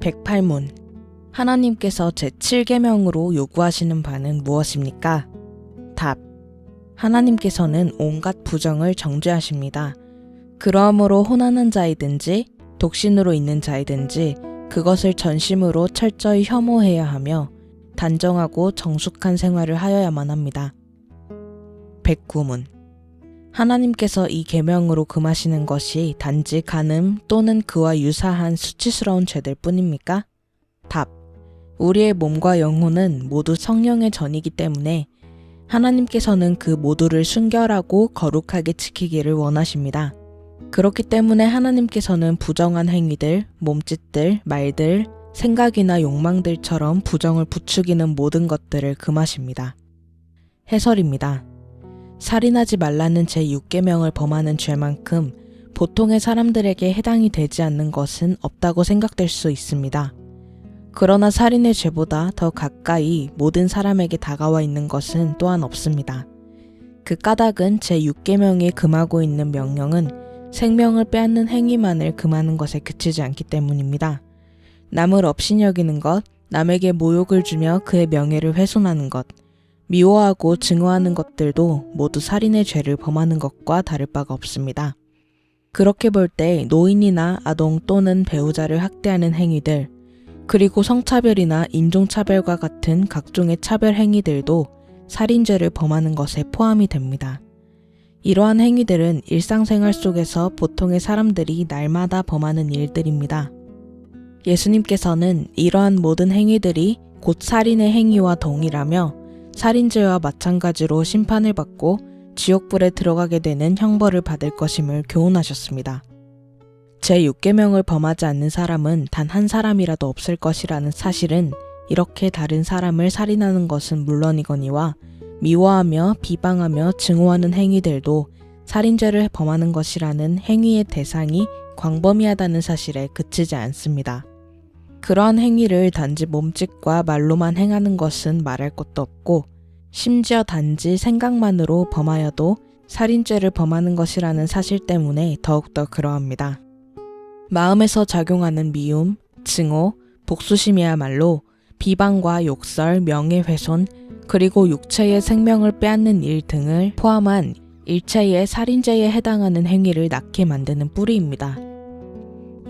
108문 하나님께서 제7계명으로 요구하시는 바는 무엇입니까? 답. 하나님께서는 온갖 부정을 정죄하십니다. 그러함으로 혼하는 자이든지 독신으로 있는 자이든지 그것을 전심으로 철저히 혐오해야 하며 단정하고 정숙한 생활을 하여야만 합니다. 109문 하나님께서 이 계명으로 금하시는 것이 단지 간음 또는 그와 유사한 수치스러운 죄들 뿐입니까? 답. 우리의 몸과 영혼은 모두 성령의 전이기 때문에 하나님께서는 그 모두를 순결하고 거룩하게 지키기를 원하십니다. 그렇기 때문에 하나님께서는 부정한 행위들, 몸짓들, 말들, 생각이나 욕망들처럼 부정을 부추기는 모든 것들을 금하십니다. 해설입니다. 살인하지 말라는 제6계명을 범하는 죄만큼 보통의 사람들에게 해당이 되지 않는 것은 없다고 생각될 수 있습니다. 그러나 살인의 죄보다 더 가까이 모든 사람에게 다가와 있는 것은 또한 없습니다. 그 까닭은 제6계명이 금하고 있는 명령은 생명을 빼앗는 행위만을 금하는 것에 그치지 않기 때문입니다. 남을 업신여기는 것, 남에게 모욕을 주며 그의 명예를 훼손하는 것, 미워하고 증오하는 것들도 모두 살인의 죄를 범하는 것과 다를 바가 없습니다. 그렇게 볼 때 노인이나 아동 또는 배우자를 학대하는 행위들, 그리고 성차별이나 인종차별과 같은 각종의 차별 행위들도 살인죄를 범하는 것에 포함이 됩니다. 이러한 행위들은 일상생활 속에서 보통의 사람들이 날마다 범하는 일들입니다. 예수님께서는 이러한 모든 행위들이 곧 살인의 행위와 동일하며 살인죄와 마찬가지로 심판을 받고 지옥불에 들어가게 되는 형벌을 받을 것임을 교훈하셨습니다. 제6계명을 범하지 않는 사람은 단 한 사람이라도 없을 것이라는 사실은 이렇게 다른 사람을 살인하는 것은 물론이거니와 미워하며 비방하며 증오하는 행위들도 살인죄를 범하는 것이라는 행위의 대상이 광범위하다는 사실에 그치지 않습니다. 그러한 행위를 단지 몸짓과 말로만 행하는 것은 말할 것도 없고 심지어 단지 생각만으로 범하여도 살인죄를 범하는 것이라는 사실 때문에 더욱더 그러합니다. 마음에서 작용하는 미움, 증오, 복수심이야말로 비방과 욕설, 명예훼손, 그리고 육체의 생명을 빼앗는 일 등을 포함한 일체의 살인죄에 해당하는 행위를 낳게 만드는 뿌리입니다.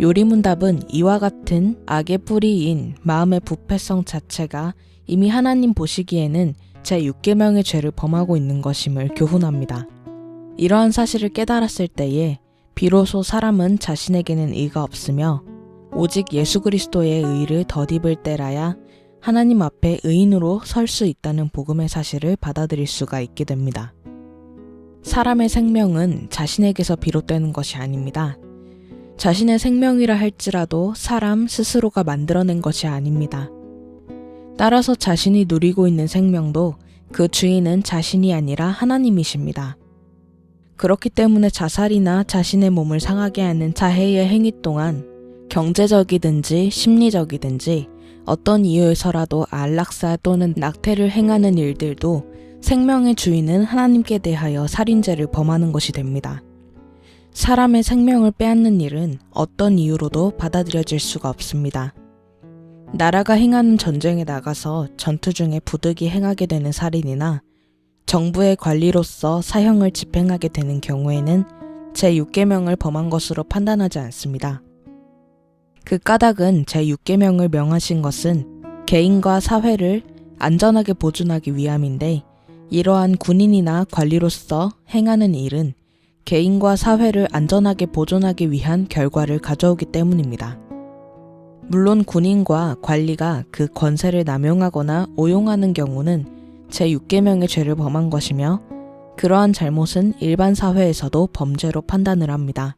요리문답은 이와 같은 악의 뿌리인 마음의 부패성 자체가 이미 하나님 보시기에는 제 6계명의 죄를 범하고 있는 것임을 교훈합니다. 이러한 사실을 깨달았을 때에 비로소 사람은 자신에게는 의가 없으며 오직 예수 그리스도의 의를 덧입을 때라야 하나님 앞에 의인으로 설 수 있다는 복음의 사실을 받아들일 수가 있게 됩니다. 사람의 생명은 자신에게서 비롯되는 것이 아닙니다. 자신의 생명이라 할지라도 사람 스스로가 만들어낸 것이 아닙니다. 따라서 자신이 누리고 있는 생명도 그 주인은 자신이 아니라 하나님이십니다. 그렇기 때문에 자살이나 자신의 몸을 상하게 하는 자해의 행위 동안 경제적이든지 심리적이든지 어떤 이유에서라도 안락사 또는 낙태를 행하는 일들도 생명의 주인은 하나님께 대하여 살인죄를 범하는 것이 됩니다. 사람의 생명을 빼앗는 일은 어떤 이유로도 받아들여질 수가 없습니다. 나라가 행하는 전쟁에 나가서 전투 중에 부득이 행하게 되는 살인이나 정부의 관리로서 사형을 집행하게 되는 경우에는 제6계명을 범한 것으로 판단하지 않습니다. 그 까닭은 제6계명을 명하신 것은 개인과 사회를 안전하게 보존하기 위함인데 이러한 군인이나 관리로서 행하는 일은 개인과 사회를 안전하게 보존하기 위한 결과를 가져오기 때문입니다. 물론 군인과 관리가 그 권세를 남용하거나 오용하는 경우는 제6계명의 죄를 범한 것이며 그러한 잘못은 일반 사회에서도 범죄로 판단을 합니다.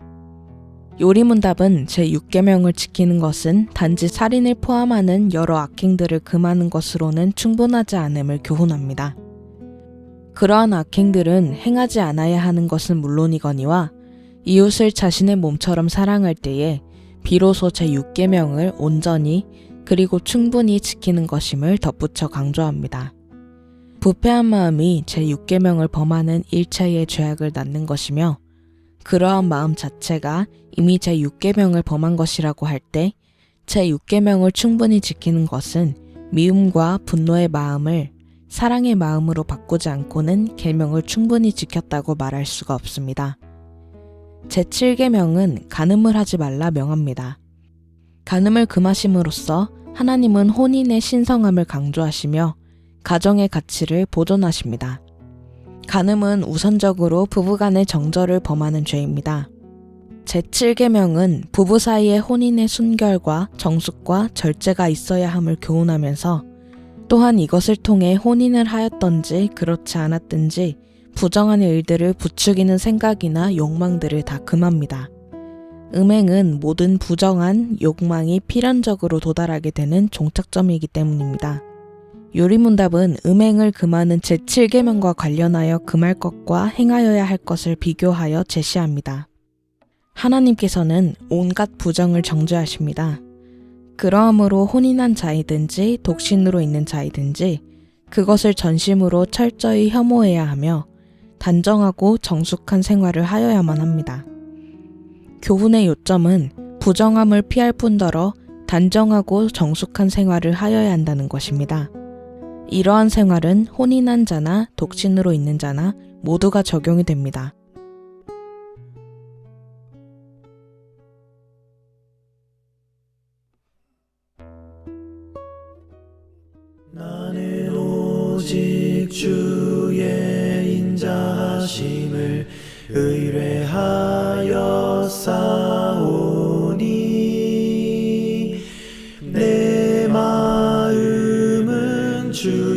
요리문답은 제6계명을 지키는 것은 단지 살인을 포함하는 여러 악행들을 금하는 것으로는 충분하지 않음을 교훈합니다. 그러한 악행들은 행하지 않아야 하는 것은 물론이거니와 이웃을 자신의 몸처럼 사랑할 때에 비로소 제6계명을 온전히 그리고 충분히 지키는 것임을 덧붙여 강조합니다. 부패한 마음이 제6계명을 범하는 일체의 죄악을 낳는 것이며 그러한 마음 자체가 이미 제6계명을 범한 것이라고 할 때 제6계명을 충분히 지키는 것은 미움과 분노의 마음을 사랑의 마음으로 바꾸지 않고는 계명을 충분히 지켰다고 말할 수가 없습니다. 제7계명은 간음을 하지 말라 명합니다. 간음을 금하심으로써 하나님은 혼인의 신성함을 강조하시며 가정의 가치를 보존하십니다. 간음은 우선적으로 부부간의 정절을 범하는 죄입니다. 제7계명은 부부 사이의 혼인의 순결과 정숙과 절제가 있어야 함을 교훈하면서 또한 이것을 통해 혼인을 하였던지 그렇지 않았든지 부정한 일들을 부추기는 생각이나 욕망들을 다 금합니다. 음행은 모든 부정한 욕망이 필연적으로 도달하게 되는 종착점이기 때문입니다. 요리문답은 음행을 금하는 제7계명과 관련하여 금할 것과 행하여야 할 것을 비교하여 제시합니다. 하나님께서는 온갖 부정을 정죄하십니다. 그러함으로 혼인한 자이든지 독신으로 있는 자이든지 그것을 전심으로 철저히 혐오해야 하며 단정하고 정숙한 생활을 하여야만 합니다. 교훈의 요점은 부정함을 피할 뿐더러 단정하고 정숙한 생활을 하여야 한다는 것입니다. 이러한 생활은 혼인한 자나 독신으로 있는 자나 모두가 적용이 됩니다. 오직 주의 인자하심을 의뢰하여 싸우니 내 마음은 주